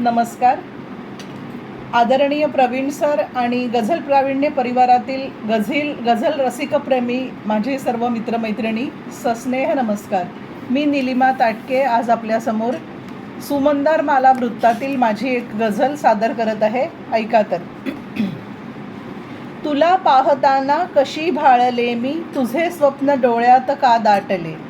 नमस्कार. आदरणीय प्रवीण सर आणि गझल प्रावीण्य परिवारातील गझील गझल रसिकप्रेमी माझे सर्व मित्रमैत्रिणी सस्नेह नमस्कार. मी निलिमा ताटके आज आपल्यासमोर सुमंदार माला वृत्तातील माझी एक गझल सादर करत आहे. ऐका तर. तुला पाहताना कशी भाळले मी तुझे स्वप्न डोळ्यात का दाटले?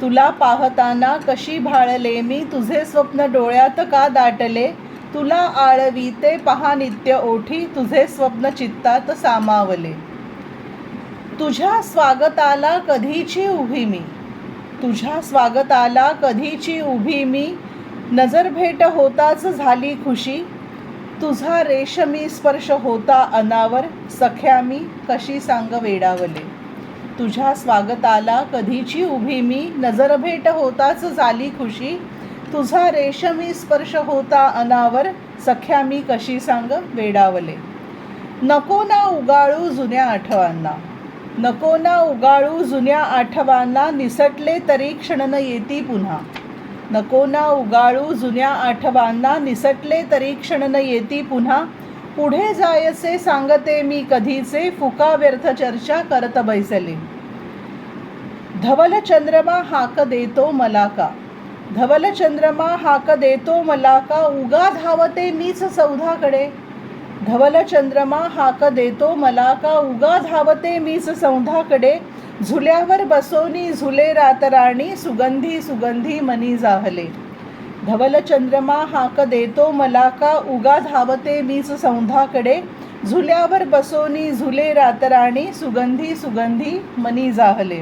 तुला पाहताना कशी भाळले मी? तुझे स्वप्न डोळ्यात का दाटले? तुला आळवीते पहा नित्य ओठी तुझे स्वप्न चित्तात सामावले. तुझ्या स्वागताला कधीची उभी मी? तुझ्या स्वागताला कधीची उभी मी? नजर भेट होताच झाली खुशी. तुझा रेशमी स्पर्श होता अनावर. सख्या मी कशी सांग वेडावले? तुझ्या स्वागताला कधीची उभी मी नजरभेट होताच झाली खुशी. तुझा रेशमी स्पर्श होता अनावर सख्या मी कशी सांग वेडावले. नको ना उगाळू जुन्या आठवांना. नको ना उगाळू जुन्या आठवांना निसटले तरी क्षण न येती पुन्हा. नको ना उगाळू जुन्या आठवांना निसटले तरी क्षण न येती पुन्हा. पुढे जायसे सांगते मी कधीचे फुका व्यर्थ चर्चा करत बैसले. धवल चंद्रमा हाक देतो मला का धवल चंद्रमा हाक देतो मला का उगा धावते मीच सौधाकडे. धवल चंद्रमा हाक देतो मला का उगा धावते मीच सौधाकडे. झुल्यावर बसोनी झुले रातराणी सुगंधी सुगंधी मनी जाहले. धवल चंद्रमा हाक देतो मला का उगा धावते मीच सौंधाकडे झुल्यावर बसोनी झुले रातराणी सुगंधी सुगंधी मनी जाहले.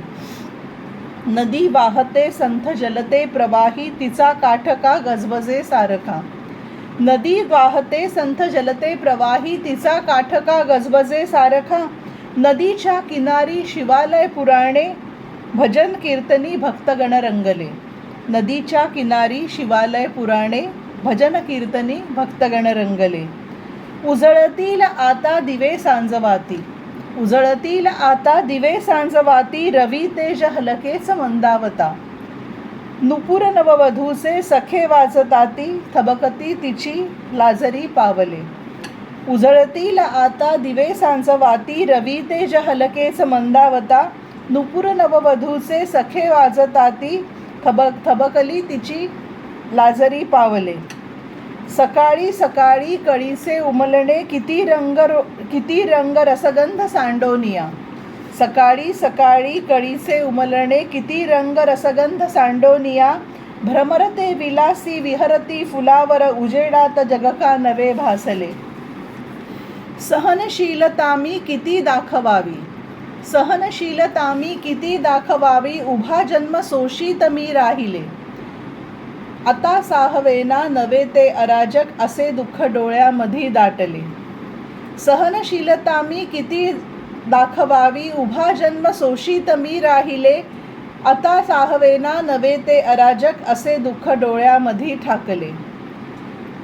नदी वाहते संथ जलते प्रवाही तिचा काठ का गजबजे सारखा. नदी वाहते संथ जलते प्रवाही तिचा काठ का गजबजे सारखा. नदीच्या किनारी शिवालय पुराणे भजन कीर्तनी भक्तगण रंगले. नदीच्या किनारी शिवालय पुराणे भजन कीर्तनी भक्तगण रंगले उजळतील आता दिवे सांजवाती. उजळतील आता दिवे सांजवाती रवी तेज हलकेच मंदावता. नुपुर नववधूचे सखे वाजताती थबकती तिची लाजरी पावले. उजळतील आता दिवे सांजवाती रवी तेज हलकेच मंदावता. नुपुर नववधूचे सखे वाजताती थबक थबकली तिची लाजरी पावले. सकाळी सकाळी कळीचे उमलणे किती रंग किती रंग रसगंध सांडोनिया. सकाळी सकाळी कळीचे उमलणे किती रंग रसगंध सांडोनिया. भ्रमरते विलासी विहरती फुलावर उजेडात जगका नवे भासले. सहनशीलता मी किती दाखवावी. सहनशीलता मी किती दाखवावी? उभा जन्म सोशीत मी राहिले. आता साहवेना नवे ते अराजक असे दुःख डोळ्यामधी दाटले. सहनशीलता मी किती दाखवावी? उभा जन्म सोशीत मी राहिले. आता साहवेना नवे ते अराजक असे दुःख डोळ्यामधी ठाकले.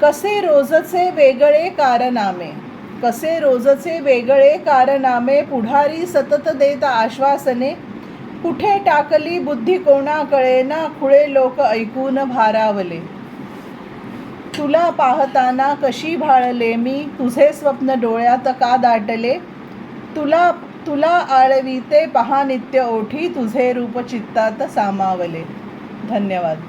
कसे रोजचे वेगळे कारनामे कसे रोजचे वेगळे कारनामे पुढारी सतत देत आश्वासने कुठे टाकली बुद्धी कोणा कळेना खुळे लोक ऐकून भारावले. तुला पाहताना कशी भाळले मी तुझे स्वप्न डोळ्यात का दाटले? तुला तुला आळवीते पहा नित्य ओठी तुझे रूप चित्तात सामावले. धन्यवाद.